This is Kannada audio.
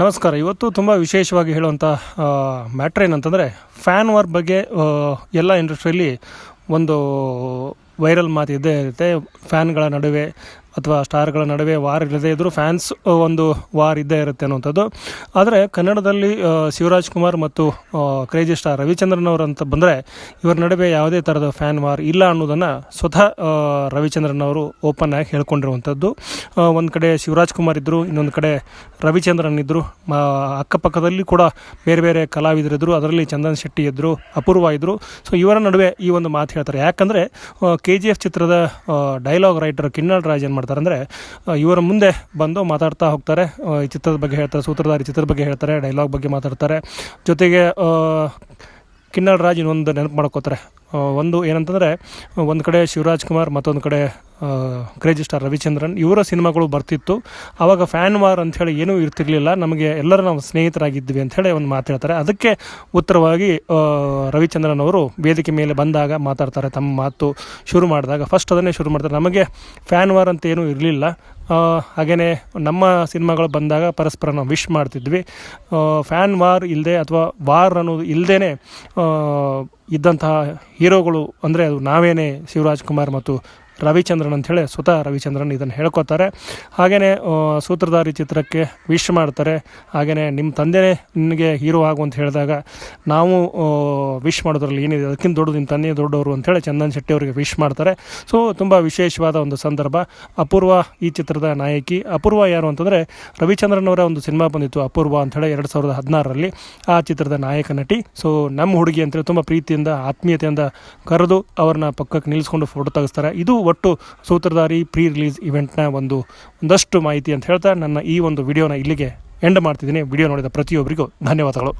ನಮಸ್ಕಾರ. ಇವತ್ತು ತುಂಬ ವಿಶೇಷವಾಗಿ ಹೇಳುವಂಥ ಮ್ಯಾಟ್ರ್ ಏನಂತಂದರೆ, ಫ್ಯಾನ್ ವಾರ್ ಬಗ್ಗೆ ಎಲ್ಲ ಇಂಡಸ್ಟ್ರಿಯಲ್ಲಿ ಒಂದು ವೈರಲ್ ಮಾತು ಇದ್ದೇ ಇರುತ್ತೆ. ಫ್ಯಾನ್ಗಳ ನಡುವೆ ಅಥವಾ ಸ್ಟಾರ್ಗಳ ನಡುವೆ ವಾರ್ ಇಲ್ಲದೇ ಇದ್ದರೂ ಫ್ಯಾನ್ಸ್ ಒಂದು ವಾರ್ ಇದ್ದೇ ಇರುತ್ತೆ ಅನ್ನುವಂಥದ್ದು. ಆದರೆ ಕನ್ನಡದಲ್ಲಿ ಶಿವರಾಜ್ ಕುಮಾರ್ ಮತ್ತು ಕ್ರೇಜಿ ಸ್ಟಾರ್ ರವಿಚಂದ್ರನ್ ಅವರು ಅಂತ ಬಂದರೆ ಇವರ ನಡುವೆ ಯಾವುದೇ ಥರದ ಫ್ಯಾನ್ ವಾರ್ ಇಲ್ಲ ಅನ್ನೋದನ್ನು ಸ್ವತಃ ರವಿಚಂದ್ರನ್ ಅವರು ಓಪನ್ ಆಗಿ ಹೇಳ್ಕೊಂಡಿರುವಂಥದ್ದು. ಒಂದು ಕಡೆ ಶಿವರಾಜ್ ಕುಮಾರ್ ಇದ್ದರು ಇನ್ನೊಂದು ಕಡೆ ರವಿಚಂದ್ರನ್ ಇದ್ದರು ಅಕ್ಕಪಕ್ಕದಲ್ಲಿ ಕೂಡ ಬೇರೆ ಬೇರೆ ಕಲಾವಿದರಿದ್ದರು ಅದರಲ್ಲಿ ಚಂದನ್ ಶೆಟ್ಟಿ ಇದ್ದರು ಅಪೂರ್ವ ಇದ್ದರು ಸೊ, ಇವರ ನಡುವೆ ಈ ಒಂದು ಮಾತು ಹೇಳ್ತಾರೆ. ಯಾಕಂದರೆ ಕೆ ಜಿ ಎಫ್ ಚಿತ್ರದ ಡೈಲಾಗ್ ರೈಟರ್ ಕಿನ್ನಲ್ ರಾಜ್ ಏನು ಮಾಡ್ತಾರೆ ಅಂದರೆ ಇವರ ಮುಂದೆ ಬಂದು ಮಾತಾಡ್ತಾ ಹೋಗ್ತಾರೆ. ಈ ಚಿತ್ರದ ಬಗ್ಗೆ ಹೇಳ್ತಾರೆ ಸೂತ್ರಧಾರಿ ಚಿತ್ರದ ಬಗ್ಗೆ ಹೇಳ್ತಾರೆ ಡೈಲಾಗ್ ಬಗ್ಗೆ ಮಾತಾಡ್ತಾರೆ. ಜೊತೆಗೆ ಆ, ಕಿನ್ನಲ್ ರಾಜ್ ಇನ್ನೊಂದು ನೆನಪು ಮಾಡ್ಕೋತಾರೆ. ಒಂದು ಏನಂತಂದರೆ ಒಂದು ಕಡೆ ಶಿವರಾಜ್ ಕುಮಾರ್ ಮತ್ತೊಂದು ಕಡೆ ಕ್ರೇಜಿ ಸ್ಟಾರ್ ರವಿಚಂದ್ರನ್, ಇವರ ಸಿನಿಮಾಗಳು ಬರ್ತಿತ್ತು. ಆವಾಗ ಫ್ಯಾನ್ ವಾರ್ ಅಂಥೇಳಿ ಏನೂ ಇರ್ತಿರ್ಲಿಲ್ಲ. ನಮಗೆ ಎಲ್ಲರೂ ನಾವು ಸ್ನೇಹಿತರಾಗಿದ್ವಿ ಅಂಥೇಳಿ ಒಂದು ಮಾತು ಹೇಳ್ತಾರೆ. ಅದಕ್ಕೆ ಉತ್ತರವಾಗಿ ರವಿಚಂದ್ರನ್ ಅವರು ವೇದಿಕೆ ಮೇಲೆ ಬಂದಾಗ ಮಾತಾಡ್ತಾರೆ. ತಮ್ಮ ಮಾತು ಶುರು ಮಾಡಿದಾಗ ಫಸ್ಟ್ ಅದನ್ನೇ ಶುರು ಮಾಡ್ತಾರೆ. ನಮಗೆ ಫ್ಯಾನ್ ವಾರ್ ಅಂತ ಏನೂ ಇರಲಿಲ್ಲ. ಹಾಗೆಯೇ ನಮ್ಮ ಸಿನಿಮಾಗಳು ಬಂದಾಗ ಪರಸ್ಪರ ನಾವು ವಿಶ್ ಮಾಡ್ತಿದ್ವಿ. ಫ್ಯಾನ್ ವಾರ್ ಇಲ್ಲದೆ ಅಥವಾ ವಾರ್ ಅನ್ನೋದು ಇಲ್ಲದೇ ಇದ್ದಂತಹ ಹೀರೋಗಳು ಅಂದರೆ ಅದು ನಾವೇನೇ ಶಿವರಾಜ್ ಕುಮಾರ್ ಮತ್ತು ರವಿಚಂದ್ರನ್ ಅಂಥೇಳಿ ಸ್ವತಃ ರವಿಚಂದ್ರನ್ ಇದನ್ನು ಹೇಳ್ಕೊತಾರೆ. ಹಾಗೆಯೇ ಸೂತ್ರಧಾರಿ ಚಿತ್ರಕ್ಕೆ ವಿಶ್ ಮಾಡ್ತಾರೆ. ಹಾಗೆಯೇ ನಿಮ್ಮ ತಂದೆನೇ ನಿನಗೆ ಹೀರೋ ಆಗು ಅಂತ ಹೇಳಿದಾಗ ನಾವು ವಿಶ್ ಮಾಡೋದ್ರಲ್ಲಿ ಏನಿದೆ? ಅದಕ್ಕಿಂತ ದೊಡ್ಡದು ನಿಮ್ಮ ತಂದೆ ದೊಡ್ಡವರು ಅಂತೇಳಿ ಚಂದನ್ ಶೆಟ್ಟಿ ಅವರಿಗೆ ವಿಶ್ ಮಾಡ್ತಾರೆ. ಸೊ, ತುಂಬ ವಿಶೇಷವಾದ ಒಂದು ಸಂದರ್ಭ. ಅಪೂರ್ವ ಈ ಚಿತ್ರದ ನಾಯಕಿ. ಅಪೂರ್ವ ಯಾರು ಅಂತಂದರೆ ರವಿಚಂದ್ರನ್ ಅವರ ಒಂದು ಸಿನಿಮಾ ಬಂದಿತ್ತು ಅಪೂರ್ವ ಅಂಥೇಳಿ ಎರಡು ಸಾವಿರದ ಹದಿನಾರರಲ್ಲಿ ಆ ಚಿತ್ರದ ನಾಯಕ ನಟಿ. ಸೊ, ನಮ್ಮ ಹುಡುಗಿ ಅಂತೇಳಿ ತುಂಬ ಪ್ರೀತಿಯಿಂದ, ಆತ್ಮೀಯತೆಯಿಂದ ಕರೆದು ಅವ್ರನ್ನ ಪಕ್ಕಕ್ಕೆ ನಿಲ್ಲಿಸ್ಕೊಂಡು ಫೋಟೋ ತೆಗೆಸ್ತಾರೆ. ಇದು ಒಟ್ಟು ಸೂತ್ರಧಾರಿ ಪ್ರೀ ರಿಲೀಸ್ ಇವೆಂಟ್ನ ಒಂದು ಒಂದಷ್ಟು ಮಾಹಿತಿ ಅಂತ ಹೇಳ್ತಾ ನನ್ನ ಈ ಒಂದು ವಿಡಿಯೋನ ಇಲ್ಲಿಗೆ ಎಂಡ್ ಮಾಡ್ತಿದ್ದೀನಿ. ವಿಡಿಯೋ ನೋಡಿದ ಪ್ರತಿಯೊಬ್ಬರಿಗೂ ಧನ್ಯವಾದಗಳು.